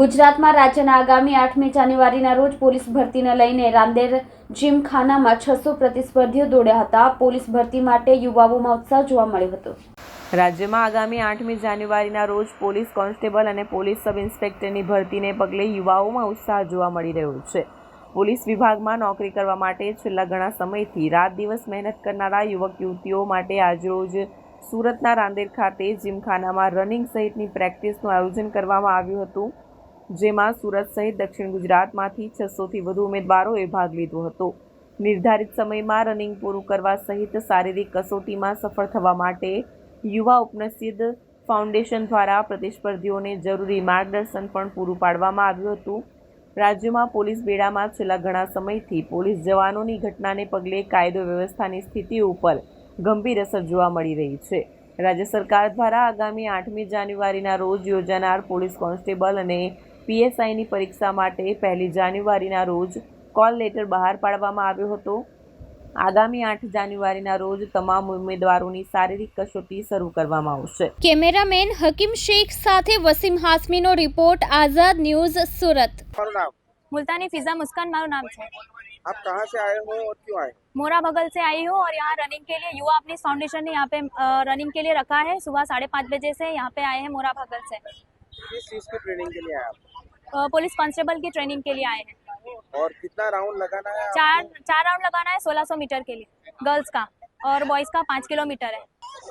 ગુજરાતમાં રાજ્યના આગામી આઠમી જાન્યુઆરીના રોજ પોલીસ ભરતીને લઈને રાંદેર જીમખાનામાં છસો પ્રતિસ્પર્ધીઓ દોડ્યા હતા. પોલીસ ભરતી માટે યુવાઓમાં ઉત્સાહ જોવા મળ્યો હતો. રાજ્યમાં આગામી આઠમી જાન્યુઆરીના રોજ પોલીસ કોન્સ્ટેબલ અને પોલીસ સબ ઇન્સ્પેક્ટરની ભરતીને પગલે યુવાઓમાં ઉત્સાહ જોવા મળી રહ્યો છે. પોલીસ વિભાગમાં નોકરી કરવા માટે છેલ્લા ઘણા સમયથી રાત દિવસ મહેનત કરનારા યુવક યુવતીઓ માટે આજરોજ સુરતના રાંદેર ખાતે જીમખાનામાં રનિંગ સહિતની પ્રેક્ટિસનું આયોજન કરવામાં આવ્યું હતું. જેમાં સુરત સહિત દક્ષિણ ગુજરાતમાંથી છસોથી વધુ ઉમેદવારોએ ભાગ લીધો હતો. નિર્ધારિત સમયમાં રનિંગ પૂરું કરવા સહિત શારીરિક કસોટીમાં સફળ થવા માટે યુવા ઉપનસિદ્ધ ફાઉન્ડેશન દ્વારા પ્રતિસ્પર્ધીઓને જરૂરી માર્ગદર્શન પણ પૂરું પાડવામાં આવ્યું હતું. રાજ્યમાં પોલીસ બેડામાં છેલ્લા ઘણા સમયથી પોલીસ જવાનોની ઘટનાને પગલે કાયદો વ્યવસ્થાની સ્થિતિ ઉપર ગંભીર અસર જોવા મળી રહી છે. રાજ્ય સરકાર દ્વારા આગામી આઠમી જાન્યુઆરીના રોજ યોજાનાર પોલીસ કોન્સ્ટેબલ અને પીએસઆઈની પરીક્ષા માટે પહેલી જાન્યુઆરીના રોજ કોલ લેટર બહાર પાડવામાં આવ્યો હતો આગામી આઠ જાન્યુઆરીના રોજ તમામ ઉમેદવારોની શારીરિક કસોટી શરૂ કરવામાં આવશે કેમેરામેન હકીમ શેખ સાથે વસીમ હાસમીનો રિપોર્ટ આઝાદ ન્યૂઝ સુરત તમારું નામ मुल्तानी फिजा मुस्कान मारू नाम है आप कहाँ से आए हो और क्यों आए मोरा बगल से आई हूँ और यहाँ रनिंग के लिए युवा अपनी फाउंडेशन ने यहाँ पे अ, रनिंग के लिए रखा है सुबह साढ़े पाँच बजे से यहाँ पे आए हैं मोरा बगल से किस चीज़ की ट्रेनिंग के लिए आए आप अ, पुलिस कांस्टेबल की ट्रेनिंग के लिए आए हैं और कितना राउंड लगाना है चार चार राउंड लगाना है सोलह सौ मीटर के लिए गर्ल्स का और बॉयज़ का पाँच किलोमीटर है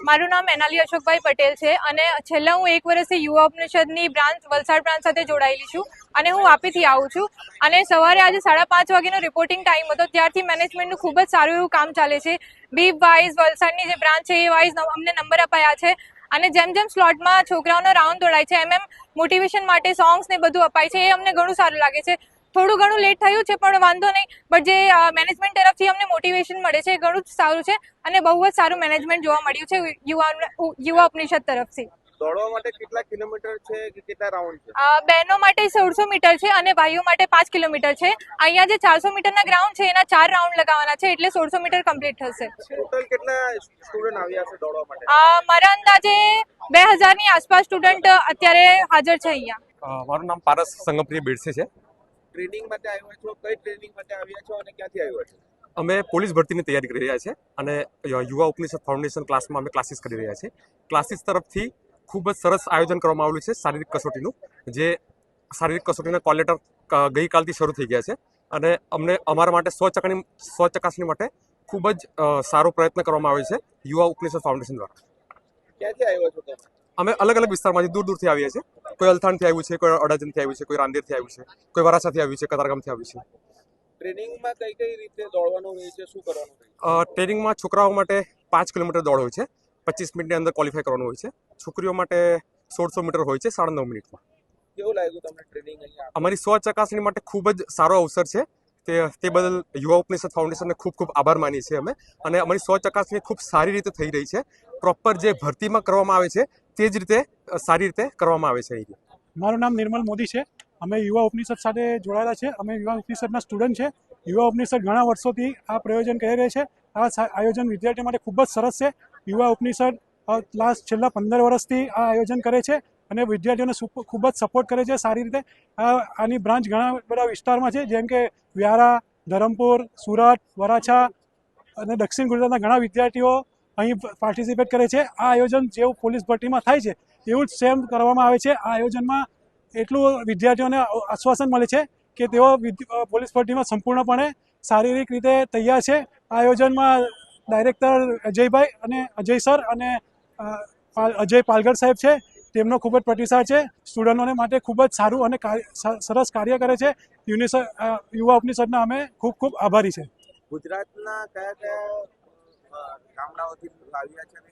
મારું નામ એનાલી અશોકભાઈ પટેલ છે અને છેલ્લા હું એક વર્ષથી યુવા ઉપનિષદની બ્રાન્ચ વલસાડ બ્રાન્ચ સાથે જોડાયેલી છું અને હું વાપીથી આવું છું અને સવારે આજે સાડા પાંચ વાગ્યાનો રિપોર્ટિંગ ટાઈમ હતો ત્યારથી મેનેજમેન્ટનું ખૂબ જ સારું એવું કામ ચાલે છે બીપ વાઇઝ વલસાડની જે બ્રાન્ચ છે એ વાઇઝ અમને નંબર અપાયા છે અને જેમ જેમ સ્લોટમાં છોકરાઓનો રાઉન્ડ દોડાય છે એમ એમ મોટિવેશન માટે સોંગ્સ ને બધું અપાય છે એ અમને ઘણું સારું લાગે છે થોડું ઘણું લેટ થયું છે પણ વાંધો નહીં બટ જે મેનેજમેન્ટ તરફથી અમને મોટિવેશન મળે છે એ ઘણું જ સારું છે અને બહુ જ સારું મેનેજમેન્ટ જોવા મળ્યું છે યુવા યુવા ઉપનિષદ તરફથી દોડવા માટે કેટલા કિલોમીટર છે કે કેટલા રાઉન્ડ છે? બહેનો માટે સોળસો મીટર છે અને ભાઈઓ માટે પાંચ કિલોમીટર છે. અહીંયા જે ચારસો મીટરના ગ્રાઉન્ડ છે એના ચાર રાઉન્ડ લગાવવાના છે એટલે સોળસો મીટર કમ્પ્લીટ થશે. ટોટલ કેટલા સ્ટુડન્ટ આવ્યા છે દોડવા માટે? મારા અંદાજે બે હજારની આસપાસ સ્ટુડન્ટ અત્યારે હાજર છે અહીંયા. મારું નામ પારસ સંગમપ્રિય બેડસે છે. ટ્રેનિંગ માટે આવ્યા છો? કઈ ટ્રેનિંગ માટે આવ્યા છો અને ક્યાંથી આવ્યા છો? અમે પોલીસ ભરતીની તૈયારી કરી રહ્યા છીએ અને યુવા ઉપનિષદ ફાઉન્ડેશન ક્લાસમાં અમે ક્લાસીસ કરી રહ્યા છીએ. ક્લાસીસ તરફથી ખૂબ જ સરસ આયોજન કરવામાં આવેલું છે શારીરિક કસોટીનું જે શારીરિક કસોટીના કોલેટર ગઈકાલથી શરૂ થઈ ગયા છે. અને અમને અમારા માટે સ્વચકણી સ્વચકાસણી માટે ખૂબ જ સારો પ્રયત્ન કરવામાં આવ્યો છે યુવા ઉપનિષદ ફાઉન્ડેશન દ્વારા. અમે અલગ અલગ વિસ્તારમાંથી દૂર દૂરથી આવીએ છીએ. કોઈ અલથાણથી આવ્યું છે કોઈ અડાજનથી આવ્યું છે કોઈ રાંદેરથી આવ્યું છે કોઈ વરાછાથી આવ્યું છે કતારગામથી આવ્યું છે. ટ્રેનિંગમાં કઈ કઈ રીતે દોડવાનું હોય છે શું કરવાનું હોય છે? અ, ટ્રેનિંગમાં છોકરાઓ માટે પાંચ કિલોમીટર દોડ હોય છે. પચીસ મિનિટની અંદર ક્વોલિફાય કરવાનું હોય છે. છોકરીઓ માટે સોળસો મીટર હોય છે સાડા નવ મિનિટમાં. કેવું લાગ્યું તમને ટ્રેનિંગ અમારી સ્વ ચકાસણી માટે ખૂબ જ સારો અવસર છે. તે તે બદલ યુવા ઉપનિષદ ફાઉન્ડેશનને ખૂબ ખૂબ આભાર માનીએ છીએ અમે. અને અમારી સ્વ ચકાસણી ખૂબ સારી રીતે થઈ રહી છે. પ્રોપર જે ભરતીમાં કરવામાં આવે છે તે જ રીતે સારી રીતે કરવામાં આવે છે અહીં મારું નામ નિર્મલ મોદી છે. અમે યુવા ઉપનિષદ સાથે જોડાયેલા છે. અમે યુવા ઉપનિષદના સ્ટુડન્ટ છે. યુવા ઉપનિષદ ઘણા વર્ષોથી આ પ્રયોજન કરી રહ્યા છે. આ આયોજન વિદ્યાર્થીઓ માટે ખૂબ જ સરસ છે. યુવા ઉપનિષદ લાસ્ટ છેલ્લા પંદર વર્ષથી આ આયોજન કરે છે અને વિદ્યાર્થીઓને ખૂબ જ સપોર્ટ કરે છે સારી રીતે. આની બ્રાન્ચ ઘણા બધા વિસ્તારમાં છે, જેમ કે વ્યારા, ધરમપુર, સુરત, વરાછા અને દક્ષિણ ગુજરાતના ઘણા વિદ્યાર્થીઓ અહીં પાર્ટિસિપેટ કરે છે. આ આયોજન જેવું પોલીસ ભરતીમાં થાય છે, એવું જ સેમ કરવામાં આવે છે. આ આયોજનમાં એટલું વિદ્યાર્થીઓને આશ્વાસન મળે છે કે તેઓ પોલીસ ભરતીમાં સંપૂર્ણપણે શારીરિક રીતે તૈયાર છે. આ આયોજનમાં ડાયરેક્ટર અજયભાઈ અને અજય સર અને અજય પાલગર સાહેબ છે. તેમનો ખૂબ જ પ્રતિસાદ છે. સ્ટુડન્ટોને માટે ખૂબ જ સારું અને સરસ કાર્ય કરે છે. યુનિસ યુવા ઉપનિષદના અમે ખૂબ ખૂબ આભારી છે. ગુજરાતના કયા કયા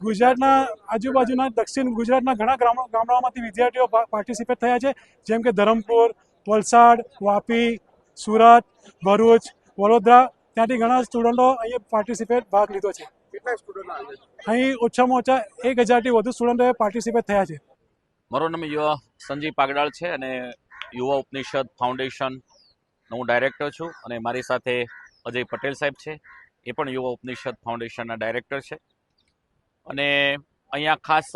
ગુજરાતના આજુબાજુના દક્ષિણ ગુજરાતના ઘણા ગામડા ગામડાઓમાંથી વિદ્યાર્થીઓ પાર્ટિસિપેટ થયા છે. જેમ કે ધરમપુર વલસાડ વાપી સુરત ભરૂચ વડોદરા ત્યાંથી ઘણા સ્ટુડન્ટો અહીં પાર્ટિસિપેટ ભાગ લીધો છે. કેટલા સ્ટુડન્ટ આવ્યા છે અહીં ઓછામાં ઓછા એક હજારથી વધુ સ્ટુડન્ટોએ પાર્ટિસિપેટ થયા છે. મારું નામ યુવા સંજીવ પાગડાળ છે અને યુવા ઉપનિષદ ફાઉન્ડેશનનો હું ડાયરેક્ટર છું અને મારી સાથે અજય પટેલ સાહેબ છે. એ પણ યુવા ઉપનિષદ ફાઉન્ડેશનના ડાયરેક્ટર છે. અને અહીંયા ખાસ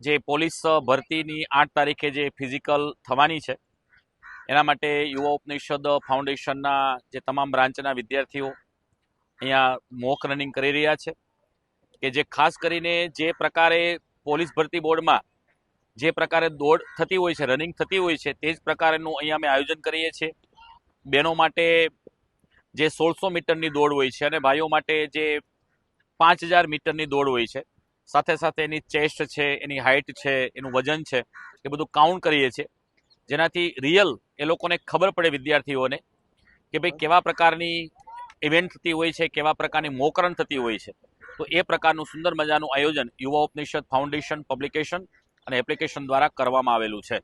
જે પોલીસ ભરતીની આઠ તારીખે જે ફિઝિકલ થવાની છે એના માટે યુવા ઉપનિષદ, ફાઉન્ડેશનના જે તમામ બ્રાન્ચના વિદ્યાર્થીઓ અહીંયા મોક રનિંગ કરી રહ્યા છે કે જે ખાસ કરીને જે પ્રકારે પોલીસ ભરતી બોર્ડમાં જે પ્રકારે દોડ થતી હોય છે, રનિંગ થતી હોય છે, તે જ પ્રકારનું અહીંયા અમે આયોજન કરીએ છીએ. બહેનો માટે જે સોળસો મીટરની દોડ હોય છે અને ભાઈઓ માટે જે પાંચ હજાર મીટરની દોડ હોય છે. સાથે સાથે એની ચેસ્ટ છે, એની હાઇટ છે, એનું વજન છે, એ બધું કાઉન્ટ કરીએ છીએ. જેનાથી રિયલ એ લોકોને ખબર પડે વિદ્યાર્થીઓને કે ભાઈ કેવા પ્રકારની ઇવેન્ટ થતી હોય છે, કેવા પ્રકારની મોકરણ થતી હોય છે. તો એ પ્રકારનું સુંદર મજાનું આયોજન યુવા ઉપનિષદ ફાઉન્ડેશન પબ્લિકેશન અને એપ્લિકેશન દ્વારા કરવામાં આવેલું છે.